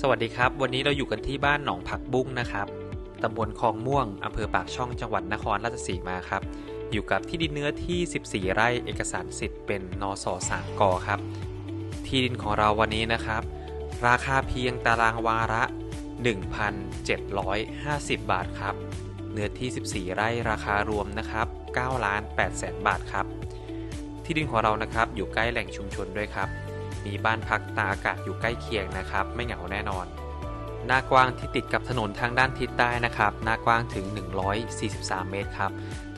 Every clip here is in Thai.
สวัสดีครับ วันนี้เราอยู่กันที่บ้านหนองผักบุ้งนะครับตำบลคลองม่วงอำเภอปากช่องจังหวัดนครราชสีมาครับ อยู่กับที่ดินเนื้อที่ 14 ไร่เอกสารสิทธิ์เป็นนสสามกครับ ที่ดินของเราวันนี้นะครับ ราคาเพียงตารางวาระ 1,750 บาทครับ เนื้อที่ 14 ไร่ราคารวมนะครับ9ล้าน8แสนบาทครับ ที่ดินของเรานะครับอยู่ใกล้แหล่งชุมชนด้วยครับ มีบ้านพักตาอากาศอยู่ใกล้เคียงนะครับ ไม่เหงาแน่นอน หน้ากว้างที่ติดกับถนนทางด้านทิศใต้นะครับ หน้ากว้างถึง 143 เมตรครับ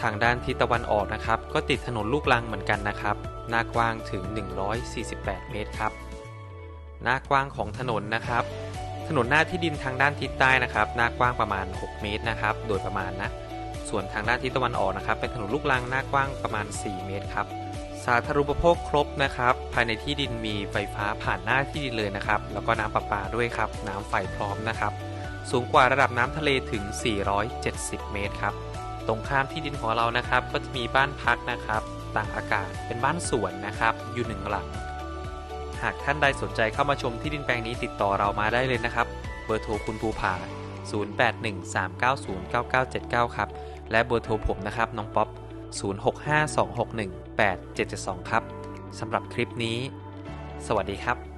ทางด้านทิศตะวันออกนะครับ ก็ติดถนนลูกลังเหมือนกันนะครับ หน้ากว้างถึง 148 เมตรครับ หน้ากว้างของถนนนะครับ ถนนหน้าที่ดินทางด้านทิศใต้นะครับ หน้ากว้างประมาณ 6 เมตรนะครับ โดยประมาณนะ ส่วนทางด้านทิศตะวันออกนะครับ เป็นถนนลูกลังหน้ากว้างประมาณ 4 เมตรครับ สาธารณูปโภคครบนะครับ ภายในที่ดินมีไฟฟ้าผ่านหน้าที่ดินเลยนะครับ แล้วก็น้ำประปาด้วยครับ น้ำไฟพร้อมนะครับ สูงกว่าระดับน้ำทะเลถึง 470 เมตรครับ ตรงข้ามที่ดินของเรานะครับ ก็จะมีบ้านพักนะครับต่างอากาศเป็นบ้านสวนนะครับ อยู่หนึ่งหลัง หากท่านใดสนใจเข้ามาชมที่ดินแปลงนี้ติดต่อเรามาได้เลยนะครับ เบอร์โทรคุณภูผา 0813909979 ครับ และเบอร์โทรผมนะครับน้องป๊อป 0652618772 ครับสำหรับคลิปนี้ สวัสดีครับ